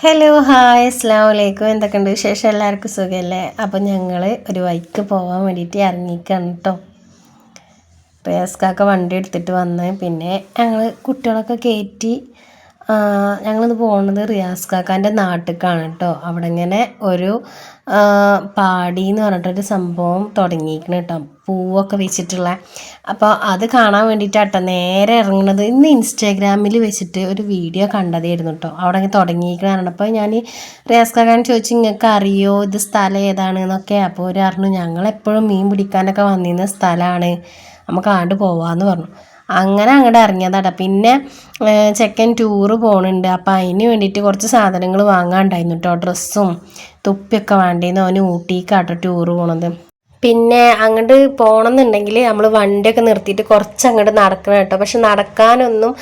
Hello hi അസ്സാം വലൈക്കും എന്തൊക്കെയുണ്ട് വിശേഷം? എല്ലാവർക്കും സുഖമല്ലേ അപ്പം ഞങ്ങൾ ഒരു വൈക്ക് പോകാൻ വേണ്ടിയിട്ട് ഇറങ്ങിക്കാണ് കേട്ടോ പേസ്കൊക്കെ വണ്ടി എടുത്തിട്ട് വന്ന് പിന്നെ ഞങ്ങൾ കുട്ടികളൊക്കെ കയറ്റി ഞങ്ങളിന്ന് പോകുന്നത് റിയാസ് കാക്കാന്റെ നാട്ടിലേക്കാണ് കേട്ടോ അവിടെ ഇങ്ങനെ ഒരു പാടി എന്ന് പറഞ്ഞിട്ടൊരു സംഭവം തുടങ്ങിയിരിക്കണം കേട്ടോ പൂവൊക്കെ വെച്ചിട്ടുള്ള. അപ്പോൾ അത് കാണാൻ വേണ്ടിയിട്ടാട്ടോ നേരെ ഇറങ്ങുന്നത് ഇന്ന് ഇൻസ്റ്റാഗ്രാമിൽ വെച്ചിട്ട് ഒരു വീഡിയോ കണ്ടതായിരുന്നു കേട്ടോ അവിടെ തുടങ്ങിയിരിക്കണതാണ് അപ്പോൾ ഞാൻ റിയാസ് കാക്കാൻ ചോദിച്ചു നിങ്ങൾക്ക് അറിയോ ഇത് സ്ഥലം ഏതാണ്? എന്നൊക്കെ. അപ്പോൾ ഒരു അറിഞ്ഞു ഞങ്ങളെപ്പോഴും മീൻ പിടിക്കാനൊക്കെ വന്നിരുന്ന സ്ഥലമാണ് നമുക്ക് ആണ്ട് പോവാമെന്ന് പറഞ്ഞു. അങ്ങനെ അങ്ങോട്ട് ഇറങ്ങിയതാട്ടാ. പിന്നെ ചെക്കൻ ടൂറ് പോകണുണ്ട് അപ്പം അതിന് വേണ്ടിയിട്ട് കുറച്ച് സാധനങ്ങൾ വാങ്ങാണ്ടായിരുന്നു കേട്ടോ ഡ്രസ്സും തുപ്പിയൊക്കെ വേണ്ടിയിരുന്നു അവന് ഊട്ടിക്കാട്ടോ ടൂറ് പോണത്. പിന്നെ അങ്ങോട്ട് പോകണമെന്നുണ്ടെങ്കിൽ നമ്മൾ വണ്ടിയൊക്കെ നിർത്തിയിട്ട് കുറച്ച് അങ്ങോട്ട് നടക്കണം കേട്ടോ. പക്ഷെ നടക്കാനൊന്നും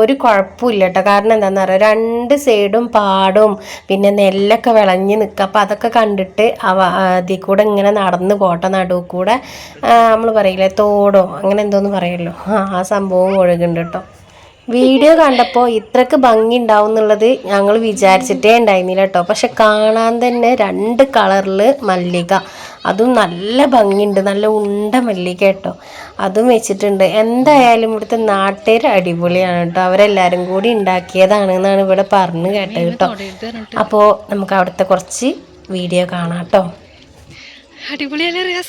ഒരു കുഴപ്പമില്ല കേട്ടോ കാരണം എന്താണെന്ന് പറയുക രണ്ട് സൈഡും പാടും. പിന്നെ നെല്ലൊക്കെ വിളഞ്ഞ് നിൽക്കുക അപ്പോൾ അതൊക്കെ കണ്ടിട്ട് അവ അതിൽ കൂടെ ഇങ്ങനെ നടന്ന് പോട്ടെ നടുവ് കൂടെ നമ്മൾ പറയില്ലേ തോടോ അങ്ങനെ എന്തോന്ന് പറയല്ലോ. ആ സംഭവം ഒഴുകുന്നുണ്ട് കേട്ടോ. വീഡിയോ കണ്ടപ്പോൾ ഇത്രക്ക് ഭംഗി ഉണ്ടാവും എന്നുള്ളത് ഞങ്ങൾ വിചാരിച്ചിട്ടേ ഉണ്ടായിരുന്നില്ല കേട്ടോ. പക്ഷെ കാണാൻ തന്നെ രണ്ട് കളറിൽ മല്ലിക. അതും നല്ല ഭംഗിയുണ്ട് നല്ല ഉണ്ട മല്ലിക കേട്ടോ. അതും വെച്ചിട്ടുണ്ട്. എന്തായാലും ഇവിടുത്തെ നാട്ടുകാർ അടിപൊളിയാണ് കേട്ടോ. അവരെല്ലാവരും കൂടി ഉണ്ടാക്കിയതാണ് എന്നാണ് ഇവിടെ പറഞ്ഞു കേട്ടത് കേട്ടോ. അപ്പോൾ നമുക്ക് അവിടുത്തെ കുറച്ച് വീഡിയോ കാണാം കേട്ടോ. അടിപൊളിയല്ലേ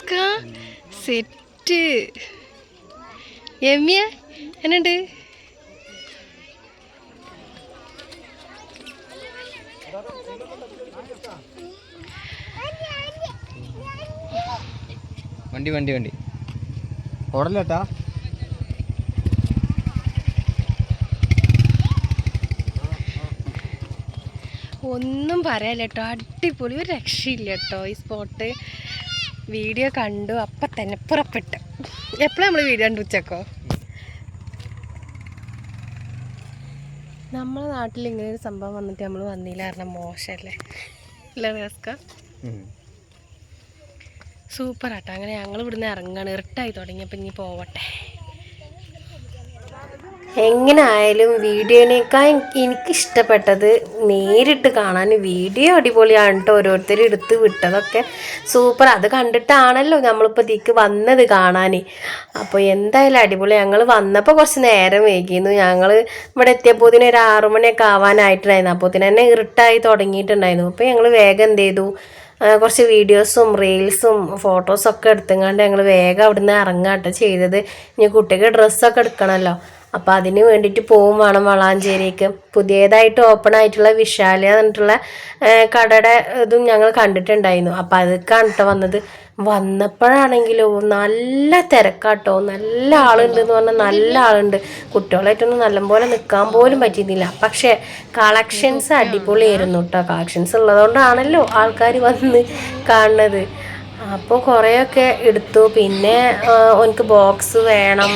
സെറ്റ്. എമ്മിയ എന്നുണ്ട്? വണ്ടി വണ്ടി വണ്ടി. ഓടല്ലേട്ടാ? ഒന്നും പറയാല്ല കേട്ടോ അടിപൊളി ഒരു രക്ഷയില്ല കേട്ടോ ഈ സ്പോട്ട് വീഡിയോ കണ്ടു അപ്പം തന്നെ പുറപ്പെട്ടു. എപ്പോഴാണ് നമ്മൾ വീഡിയോ കണ്ടു ഉച്ചക്കോ നമ്മളെ നാട്ടിൽ ഇങ്ങനെ ഒരു സംഭവം വന്നിട്ട് നമ്മൾ വന്നില്ല കാരണം മോശമല്ലേ അല്ലേ റസ്ക സൂപ്പർ ആട്ടോ അങ്ങനെ ഞങ്ങൾ ഇവിടുന്ന് ഇറങ്ങാണ്. ഇരട്ടായി തുടങ്ങിയപ്പോൾ ഇനി പോവട്ടെ. എങ്ങനെ ആയാലും വീഡിയോനേക്കാൾ എനിക്ക് ഇഷ്ടപ്പെട്ടത് നേരിട്ട് കാണാൻ വീഡിയോ അടിപൊളിയാണ് കേട്ടോ ഓരോരുത്തർ എടുത്ത് വിട്ടതൊക്കെ സൂപ്പർ. അത് കണ്ടിട്ടാണല്ലോ നമ്മളിപ്പോൾ ഇതിക്ക് വന്നത് കാണാൻ അപ്പോൾ എന്തായാലും അടിപൊളി. ഞങ്ങൾ വന്നപ്പോൾ കുറച്ച് നേരം വൈകിയിരുന്നു. ഞങ്ങൾ ഇവിടെ എത്തിയപ്പോൾ ഇതിന് ഒരു ആറുമണിയൊക്കെ ആവാനായിട്ടുണ്ടായിരുന്നു അപ്പോൾ തന്നെ ഇരുട്ടായി തുടങ്ങിയിട്ടുണ്ടായിരുന്നു. അപ്പോൾ ഞങ്ങൾ വേഗം എന്ത് ചെയ്തു? കുറച്ച് വീഡിയോസും റീൽസും ഫോട്ടോസൊക്കെ എടുത്തുകൊണ്ട് ഞങ്ങൾ വേഗം അവിടുന്ന് ഇറങ്ങാട്ടോ ചെയ്തത്. ഇനി കുട്ടിക്ക് ഡ്രസ്സൊക്കെ എടുക്കണമല്ലോ അപ്പം അതിന് വേണ്ടിയിട്ട് പോവും വേണം വളാഞ്ചേരിക്ക്. പുതിയതായിട്ട് ഓപ്പൺ ആയിട്ടുള്ള വിശാല എന്നിട്ടുള്ള കടയുടെ ഇതും ഞങ്ങൾ കണ്ടിട്ടുണ്ടായിരുന്നു. അപ്പം അതൊക്കെയാണ് കേട്ടോ വന്നത്. വന്നപ്പോഴാണെങ്കിലോ നല്ല തിരക്കാട്ടോ. നല്ല ആളുണ്ട് എന്ന് പറഞ്ഞാൽ നല്ല ആളുണ്ട്. കുട്ടികളായിട്ടൊന്നും നല്ലപോലെ നിൽക്കാൻ പോലും പറ്റിയിരുന്നില്ല. പക്ഷേ കളക്ഷൻസ് അടിപൊളിയായിരുന്നു കേട്ടോ കളക്ഷൻസ് ഉള്ളതുകൊണ്ടാണല്ലോ ആൾക്കാർ വന്ന് കാണുന്നത്. അപ്പോൾ കുറേയൊക്കെ എടുത്തു. പിന്നെ എനിക്ക് ബോക്സ് വേണം.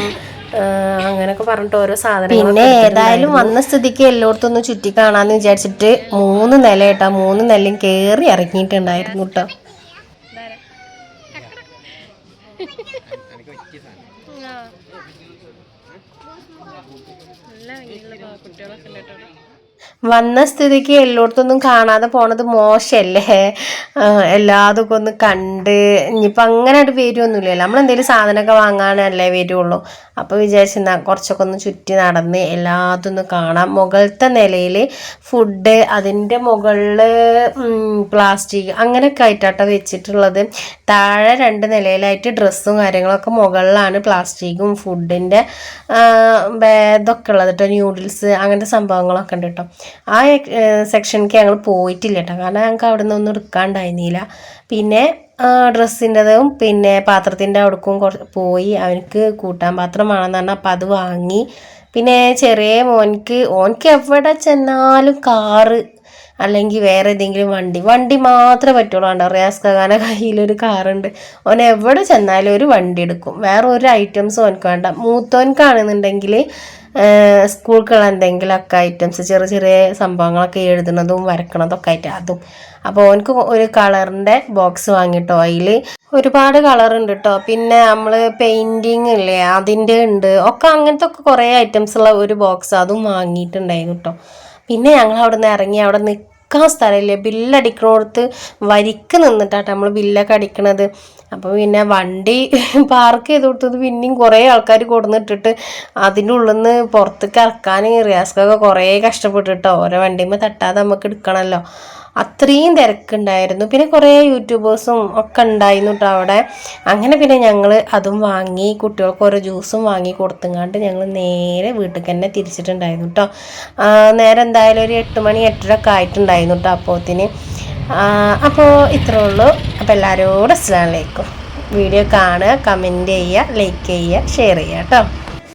അങ്ങനെയൊക്കെ പറഞ്ഞിട്ട് ഓരോ സാധനം പിന്നെ ഏതായാലും വന്ന സ്ഥിതിക്ക് എല്ലായിടത്തും ഒന്ന് ചുറ്റി കാണാന്ന് വിചാരിച്ചിട്ട് മൂന്ന് നില കേട്ടോ മൂന്ന് നിലയും കയറി ഇറങ്ങിയിട്ടുണ്ടായിരുന്നു കേട്ടോ. നല്ല കുട്ടികളൊക്കെ വന്ന സ്ഥിതിക്ക് എല്ലായിടത്തൊന്നും കാണാതെ പോണത് മോശമല്ലേ എല്ലാതൊക്കെ ഒന്ന് കണ്ട് ഇനിയിപ്പോൾ അങ്ങനെയായിട്ട് വരുമൊന്നുമില്ലല്ലോ നമ്മൾ എന്തെങ്കിലും സാധനമൊക്കെ വാങ്ങാനല്ലേ വരുള്ളൂ അപ്പോൾ വിചാരിച്ചെന്നാ കുറച്ചൊക്കെ ഒന്ന് ചുറ്റി നടന്ന് എല്ലാതൊന്നും കാണാം. മുകളിലത്തെ നിലയിൽ ഫുഡ് അതിന്റെ മുകളിൽ പ്ലാസ്റ്റിക് അങ്ങനെയൊക്കെ ആയിട്ടാട്ടോ വെച്ചിട്ടുള്ളത്. താഴെ രണ്ട് നിലയിലായിട്ട് ഡ്രസ്സും കാര്യങ്ങളൊക്കെ മുകളിലാണ് പ്ലാസ്റ്റിക്കും ഫുഡിന്റെ ഇതൊക്കെ ഉള്ളത് കേട്ടോ ന്യൂഡിൽസ് അങ്ങനത്തെ സംഭവങ്ങളൊക്കെ ഉണ്ട് കേട്ടോ ആ സെക്ഷനിലേക്ക് ഞങ്ങൾ പോയിട്ടില്ല കേട്ടോ കാരണം ഞങ്ങൾക്ക് അവിടെ നിന്നൊന്നും എടുക്കാണ്ടായിരുന്നില്ല. പിന്നെ ഡ്രസ്സിന്റെതും പിന്നെ പാത്രത്തിന്റെ അവിടേക്കും കുറച്ച് പോയി അവനക്ക് കൂട്ടാൻ പാത്രം വേണമെന്ന് പറഞ്ഞാൽ അപ്പം അത് വാങ്ങി. പിന്നെ ചെറിയ മോൻക്ക് ഓൻക്ക് എവിടെ ചെന്നാലും കാറ് അല്ലെങ്കിൽ വേറെ ഏതെങ്കിലും വണ്ടി. വണ്ടി മാത്രമേ പറ്റുള്ളൂ. കണ്ടോ? റിയാസ്കാന കയ്യിലൊരു കാറുണ്ട്. ഓൻ എവിടെ ചെന്നാലും ഒരു വണ്ടി എടുക്കും. വേറെ ഒരു ഐറ്റംസും ഓനക്ക് വേണ്ട. മൂത്തോൻക്കാണെന്നുണ്ടെങ്കിൽ സ്കൂൾക്കുള്ള എന്തെങ്കിലുമൊക്കെ ഐറ്റംസ് ചെറിയ ചെറിയ സംഭവങ്ങളൊക്കെ എഴുതുന്നതും വരക്കണതൊക്കെ ആയിട്ട് അതും. അപ്പോൾ ഓനക്ക് ഒരു കളറിന്റെ ബോക്സ് വാങ്ങിട്ടോ? അതിൽ ഒരുപാട് കളർ ഉണ്ട് കേട്ടോ പിന്നെ നമ്മൾ പെയിന്റിങ് ഇല്ലേ? അതിന്റെ ഉണ്ട്. ഒക്കെ അങ്ങനത്തെ ഒക്കെ കുറേ ഐറ്റംസ് ഉള്ള ഒരു ബോക്സ് അതും വാങ്ങിയിട്ടുണ്ടായിരുന്നു കേട്ടോ പിന്നെ ഞങ്ങൾ അവിടെ നിന്ന് ഇറങ്ങി അവിടെ നിൽക്കാൻ സ്ഥലമില്ല. ബില്ലടിക്കണോടത്ത് വരിക്ക് നിന്നിട്ടാട്ടോ നമ്മൾ ബില്ലൊക്കെ അടിക്കണത്. അപ്പോൾ പിന്നെ വണ്ടി പാർക്ക് ചെയ്ത് കൊടുത്തത് പിന്നെയും കുറേ ആൾക്കാർ കൊടുന്നിട്ടിട്ട് അതിന്റെ ഉള്ളിൽ നിന്ന് പുറത്തേക്ക് ഇറക്കാൻ റിയാസ്ക്കൊക്കെ കുറേ കഷ്ടപ്പെട്ടിട്ടോ. ഓരോ വണ്ടിയുമ്പോൾ തട്ടാതെ നമുക്ക് എടുക്കണമല്ലോ അത്രയും തിരക്കുണ്ടായിരുന്നു. പിന്നെ കുറേ യൂട്യൂബേഴ്സും ഒക്കെ ഉണ്ടായിരുന്നു കേട്ടോ അവിടെ. അങ്ങനെ പിന്നെ ഞങ്ങൾ അതും വാങ്ങി കുട്ടികൾക്ക് ഓരോ ജ്യൂസും വാങ്ങി കൊടുത്തുങ്ങാണ്ട് ഞങ്ങൾ നേരെ വീട്ടിൽ തന്നെ തിരിച്ചിട്ടുണ്ടായിരുന്നു കേട്ടോ നേരെ എന്തായാലും ഒരു എട്ട് മണി എട്ടര ഒക്കെ ആയിട്ടുണ്ടായിരുന്നു കേട്ടോ അപ്പോത്തിന്. അപ്പോൾ ഇത്രേ ഉള്ളൂ. അപ്പോൾ എല്ലാവരോടും അസ്സലാമലൈക്കും വീഡിയോ കാണുക കമന്റ് ചെയ്യുക ലൈക്ക് ചെയ്യുക ഷെയർ ചെയ്യുക കേട്ടോ